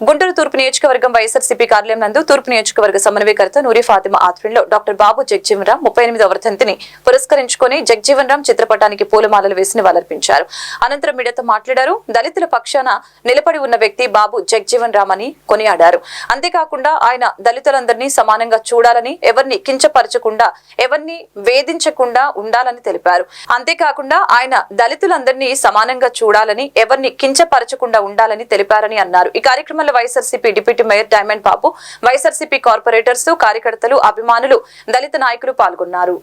గుంటూరు తూర్పు నియోజకవర్గం వైఎస్ఆర్సీపీ కార్యాలయం నందు తూర్పు నియోజకవర్గ సమన్వయకర్త నూరి ఫాతిమా ఆధ్వర్యంలో డాక్టర్ బాబు జగ్జీవన్ రామ్ ముప్పై ఎనిమిదవ వర్ధంతిని పురస్కరించుకుని జగ్జీవన్ రామ్ చిత్రపటానికి పూలమాలలు వేసి నివాళులర్పించారు అనంతరం మీడియాతో మాట్లాడారు. దళితుల పక్షాన నిలబడి ఉన్న వ్యక్తి బాబు జగ్జీవన్ రామ్ అని కొనియాడారు. అంతేకాకుండా ఆయన దళితులందరినీ సమానంగా చూడాలని ఎవరిని కించపరచకుండా ఎవరిని వేధించకుండా ఉండాలని తెలిపారు. అంతేకాకుండా ఆయన దళితులందరినీ సమానంగా చూడాలని ఎవరిని కించపరచకుండా ఉండాలని తెలిపారని అన్నారు. ఈ కార్యక్రమంలో కొనుగోలు YSRCP deputy mayor Diamond Babu YSRCP corporators కార్యకర్తలు అభిమానులు దళిత నాయకులు పాల్గొన్నారు.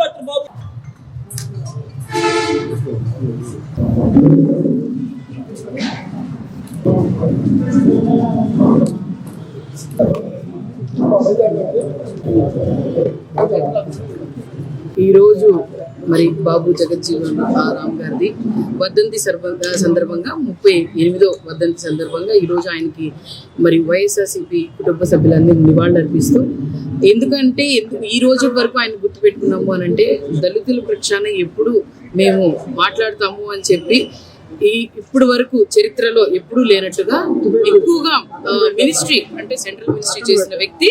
డాక్టర్ బాబు ఈరోజు మరి బాబు జగజ్జీవన్ రామ్ గారిది వర్ధంతి సర్వ- సందర్భంగా ముప్పై ఎనిమిదో వర్ధంతి సందర్భంగా ఈరోజు ఆయనకి మరి వైఎస్ఆర్సీపీ కుటుంబ సభ్యులందరూ నివాళులు అర్పిస్తూ ఎందుకంటే ఈ రోజు వరకు ఆయన గుర్తుపెట్టుకున్నాము అని అంటే దళితుల పక్షాన ఎప్పుడూ మేము మాట్లాడతాము అని చెప్పి ఈ ఇప్పుడు వరకు చరిత్రలో ఎప్పుడూ లేనట్టుగా ఎక్కువగా మినిస్ట్రీ అంటే సెంట్రల్ మినిస్ట్రీ చేసిన వ్యక్తి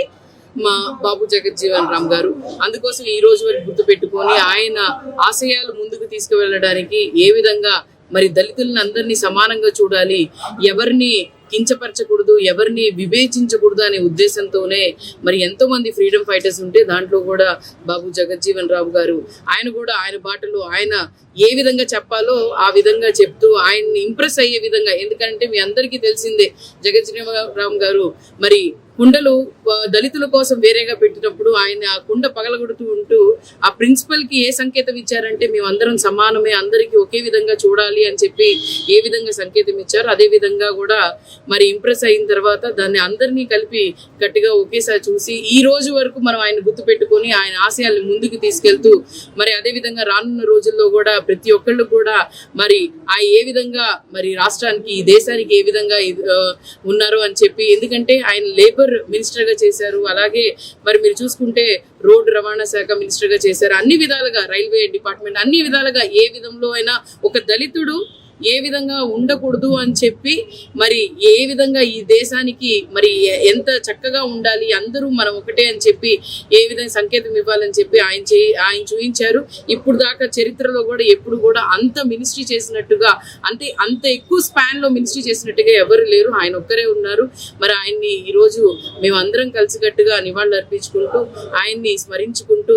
మా బాబు జగజ్జీవన్ రామ్ గారు. అందుకోసం ఈ రోజు వరకు గుర్తు పెట్టుకొని ఆయన ఆశయాలు ముందుకు తీసుకువెళ్ళడానికి ఏ విధంగా మరి దళితులను అందరినీ సమానంగా చూడాలి ఎవరిని కించపరచకూడదు ఎవరిని వివేచించకూడదు అనే ఉద్దేశంతోనే మరి ఎంతో మంది ఫ్రీడమ్ ఫైటర్స్ ఉంటే దాంట్లో కూడా బాబు జగజ్జీవన్ రావు గారు. ఆయన కూడా ఆయన బాటలో ఆయన ఏ విధంగా చెప్పాలో ఆ విధంగా చెప్తూ ఆయన్ని ఇంప్రెస్ అయ్యే విధంగా. ఎందుకంటే మీ అందరికీ తెలిసిందే జగజ్జీవన్ రావు గారు. మరి కుండలు దళితుల కోసం వేరేగా పెట్టినప్పుడు ఆయన ఆ కుండ పగలగొడుతూ ఉంటూ ఆ ప్రిన్సిపల్కి ఏ సంకేతం ఇచ్చారంటే మేమందరం సమానమే అందరికీ ఒకే విధంగా చూడాలి అని చెప్పి ఏ విధంగా సంకేతం ఇచ్చారో. అదే విధంగా కూడా మరి ఇంప్రెస్ అయిన తర్వాత దాన్ని అందరినీ కలిపి గట్టిగా ఒకేసారి చూసి ఈ రోజు వరకు మనం ఆయన గుర్తు పెట్టుకొని ఆయన ఆశయాల్ని ముందుకు తీసుకెళ్తూ మరి అదే విధంగా రానున్న రోజుల్లో కూడా ప్రతి ఒక్కళ్ళు కూడా మరి ఆ ఏ విధంగా మరి రాష్ట్రానికి ఈ దేశానికి ఏ విధంగా ఇది, ఉన్నారు అని చెప్పి ఎందుకంటే ఆయన లేబర్ మినిస్టర్గా చేశారు. అలాగే మరి మీరు చూసుకుంటే రోడ్డు రవాణా శాఖ మినిస్టర్గా చేశారు. అన్ని విధాలుగా రైల్వే డిపార్ట్మెంట్ అన్ని విధాలుగా ఏ విధంలో అయినా ఒక దళితుడు ఏ విధంగా ఉండకూడదు అని చెప్పి మరి ఏ విధంగా ఈ దేశానికి మరి ఎంత చక్కగా ఉండాలి అందరూ మనం ఒకటే అని చెప్పి ఏ విధంగా సంకేతం ఇవ్వాలని చెప్పి ఆయన చే ఆయన చూపించారు. ఇప్పుడు దాకా చరిత్రలో కూడా ఎప్పుడు కూడా అంత మినిస్ట్రీ చేసినట్టుగా అంతే అంత ఎక్కువ స్పాన్లో మినిస్ట్రీ చేసినట్టుగా ఎవరు లేరు. ఆయన ఒక్కరే ఉన్నారు. మరి ఆయన్ని ఈరోజు మేమందరం కలిసికట్టుగా నివాళులు అర్పించుకుంటూ ఆయన్ని స్మరించుకుంటూ